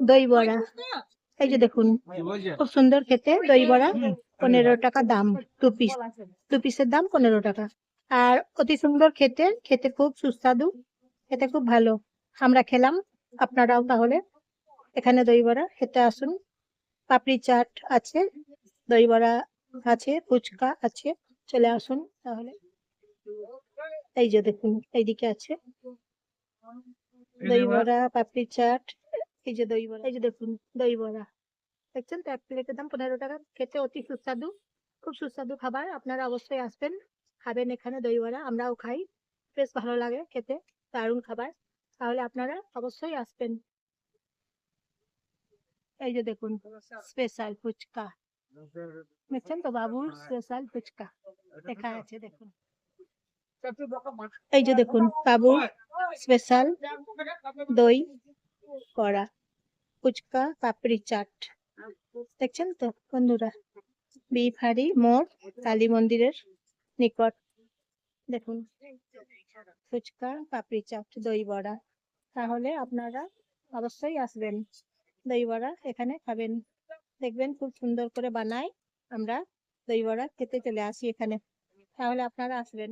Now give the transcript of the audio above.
দই বড়া এই যে দেখুন, খুব সুন্দর খেতে দই বড়া পনেরো টাকা দাম দু পিস দু পিসের দাম পনেরো টাকা। আর অতি সুন্দর খেতে খেতে খুব সুস্বাদু, খেতে খুব ভালো। আমরা খেলাম, আপনারাও তাহলে এখানে দই বড়া খেতে আসুন। পাপড়ি চাট আছে দই বড়া আছে, ফুচকা আছে, চলে আসুন তাহলে। এই যে দেখুন, এইদিকে আছে। দই বড়া পাপড়ি চাট। এই যে দই বড়া এই যে দেখুন দই বড়া দেখছেন তো এক প্লেটের দাম পনেরো টাকা। খেতে অতি সুস্বাদু খুব সুস্বাদু খাবার। আপনারা অবশ্যই আসবেন খাবেন এখানে দই বড়া আমরাও খাই। বেশ ভালো লাগে খেতে দারুণ খাবার। তাহলে আপনারা অবশ্যই আসবেন। এই যে দেখুন স্পেশাল ফুচকা। দেখছেন তো বাবুর স্পেশাল ফুচকা। লেখা আছে দেখুন। এই যে দেখুন বাবুর স্পেশাল দই করা ফুচকা, পাপড়ি চাট। দেখছেন তো বন্ধুরা? বিহারি মোড়, কালী মন্দিরের নিকট। দেখুন, ফুচকা, পাপড়ি চাট, দই বড়া। তাহলে আপনারা অবশ্যই আসবেন। দই বড়া এখানে খাবেন। দেখবেন খুব সুন্দর করে বানাই আমরা দই বড়া খেতে চলে আসি এখানে। তাহলে আপনারা আসবেন।